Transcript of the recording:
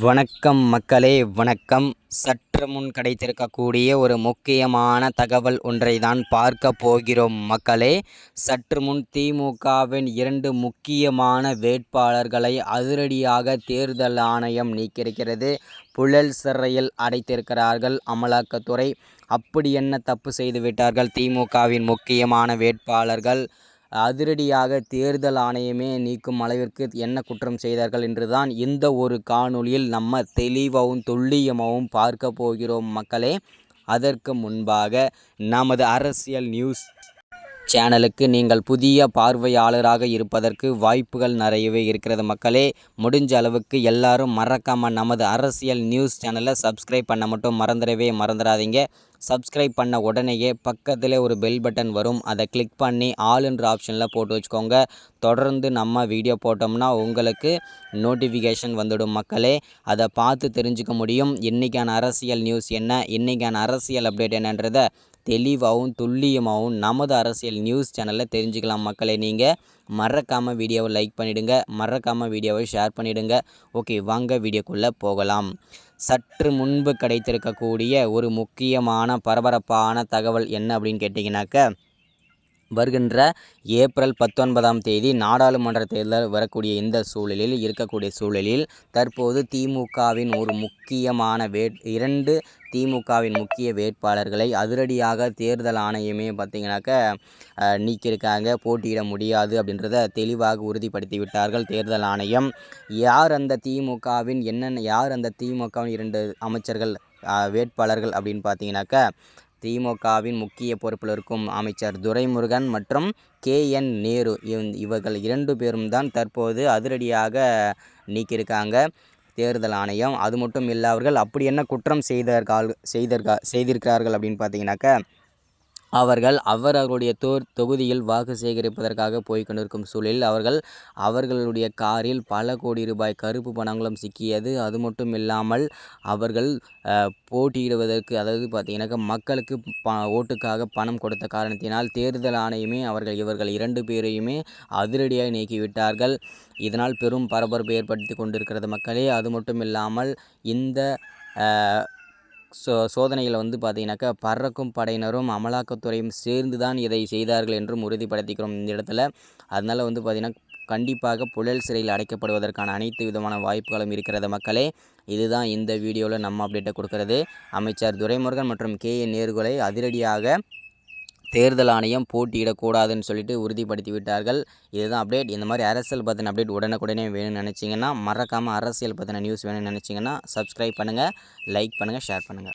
வணக்கம் மக்களே வணக்கம். சற்று முன் கிடைத்திருக்கக்கூடிய ஒரு முக்கியமான தகவல் ஒன்றை தான் பார்க்க போகிறோம் மக்களே. சற்று முன் திமுகவின் இரண்டு முக்கியமான வேட்பாளர்களை அதிரடியாக தேர்தல் ஆணையம் நீக்கியிருக்கிறது. புழல் சிறையில் அடைத்திருக்கிறார்கள் அமலாக்கத்துறை. அப்படி என்ன தப்பு செய்து விட்டார்கள் திமுகவின் முக்கியமான வேட்பாளர்கள்? அதிரடியாக தேர்தல் ஆணையமே நீக்கும் அளவிற்கு என்ன குற்றம் செய்தார்கள் என்றுதான் இந்த ஒரு காணொளியில் நம்ம தெளிவாகவும் துல்லியமாகவும் பார்க்க போகிறோம் மக்களே. அதற்கு முன்பாக நமது அரசியல் நியூஸ் சேனலுக்கு நீங்கள் புதிய பார்வையாளராக இருப்பதற்கு வாய்ப்புகள் நிறையவே இருக்கிறது. மக்களே முடிஞ்ச அளவுக்கு எல்லாரும் மறக்காமல் நமது அரசியல் நியூஸ் சேனலை சப்ஸ்கிரைப் பண்ண மட்டும் மறந்துடவே மறந்துடாதீங்க. சப்ஸ்கிரைப் பண்ண உடனேயே பக்கத்தில் ஒரு பெல் பட்டன் வரும். அதை கிளிக் பண்ணி ஆளுன்ற ஆப்ஷனில் போட்டு வச்சுக்கோங்க. தொடர்ந்து நம்ம வீடியோ போட்டோம்னா உங்களுக்கு நோட்டிஃபிகேஷன் வந்துடும் மக்களே. அதை பார்த்து தெரிஞ்சுக்க முடியும். இன்றைக்கான அரசியல் நியூஸ் என்ன? இன்றைக்கான அரசியல் அப்டேட் என்னன்றதை தெளிவாகவும் துல்லியமாகவும் நமது அரசியல் நியூஸ் சேனலில் தெரிஞ்சுக்கலாம் மக்களை. நீங்கள் மறக்காமல் வீடியோவை லைக் பண்ணிவிடுங்க மறக்காமல் வீடியோவை ஷேர் பண்ணிவிடுங்க ஓகே வாங்க வீடியோக்குள்ளே போகலாம். சற்று முன்பு கிடைத்திருக்கக்கூடிய ஒரு முக்கியமான பரபரப்பான தகவல் என்ன அப்படின்னு கேட்டிங்கனாக்க வருகின்ற ஏப்ரல் பத்தொன்பதாம் தேதி நாடாளுமன்ற தேர்தல் வரக்கூடிய இந்த சூழலில் இருக்கக்கூடிய சூழலில் தற்போது திமுகவின் ஒரு முக்கியமான வே இரண்டு திமுகவின் முக்கிய வேட்பாளர்களை அதிரடியாக தேர்தல் ஆணையமே பார்த்திங்கனாக்க நீக்கியிருக்காங்க. போட்டியிட முடியாது அப்படின்றத தெளிவாக உறுதிப்படுத்தி விட்டார்கள் தேர்தல் ஆணையம். யார் அந்த திமுகவின் என்னென்ன யார் அந்த திமுகவின் இரண்டு அமைச்சர்கள் வேட்பாளர்கள் அப்படின்னு பார்த்தீங்கன்னாக்க திமுகவின் முக்கிய பொறுப்பில் இருக்கும் அமைச்சர் துரைமுருகன் மற்றும் கே. என். நேரு. இவர்கள் இரண்டு பேரும் தான் தற்போது அதிரடியாக நீக்கியிருக்காங்க. தேர்தல் ஆணையம். அது மட்டும் இல்லாதவர்கள் அப்படி என்ன குற்றம் செய்தார்கள் செய்திருக்கா செய்திருக்கிறார்கள் அப்படின்னு பார்த்தீங்கன்னாக்க அவர்கள் அவர்களுடைய தோ தொகுதியில் வாக்கு சேகரிப்பதற்காக போய் கொண்டிருக்கும் சூழலில் அவர்கள் அவர்களுடைய காரில் பல கோடி ரூபாய் கருப்பு பணங்களும் சிக்கியது. அது மட்டும் இல்லாமல் அவர்கள் போட்டியிடுவதற்கு அதாவது பார்த்தீங்கன்னாக்கா மக்களுக்கு ப ஓட்டுக்காக பணம் கொடுத்த காரணத்தினால் தேர்தல் ஆணையமே அவர்கள் இவர்கள் இரண்டு பேரையுமே அதிரடியாக நீக்கிவிட்டார்கள். இதனால் பெரும் பரபரப்பு ஏற்படுத்தி கொண்டிருக்கிறது மக்களே. அது மட்டும் இல்லாமல் இந்த சோ சோதனையில் வந்து பார்த்தீங்கன்னாக்கா பறக்கும் படையினரும் அமலாக்கத்துறையும் சேர்ந்து தான் இதை செய்தார்கள் என்றும் உறுதிப்படுத்திக்கிறோம் இந்த இடத்துல. அதனால் வந்து பார்த்திங்கன்னா கண்டிப்பாக புழல் சிறையில் அடைக்கப்படுவதற்கான அனைத்து விதமான வாய்ப்புகளும் இருக்கிறது மக்களே. இதுதான் இந்த வீடியோவில் நம்ம அப்டேட்டை கொடுக்கறது. அமைச்சர் துரைமுருகன் மற்றும் கே ஏ நேர்கொலை அதிரடியாக தேர்தல் ஆணையம் போட்டியிடக்கூடாதுன்னு சொல்லிட்டு உறுதிப்படுத்தி விட்டார்கள் இதுதான் அப்டேட் இந்த மாதிரி அரசியல் பற்றின அப்டேட் உடனுக்குடனே வேணும்னு நினச்சிங்கன்னா மறக்காமல் அரசியல் பற்றின நியூஸ் வேணும்னு நினச்சிங்கன்னா சப்ஸ்கிரைப் பண்ணுங்கள் லைக் பண்ணுங்கள் ஷேர் பண்ணுங்கள்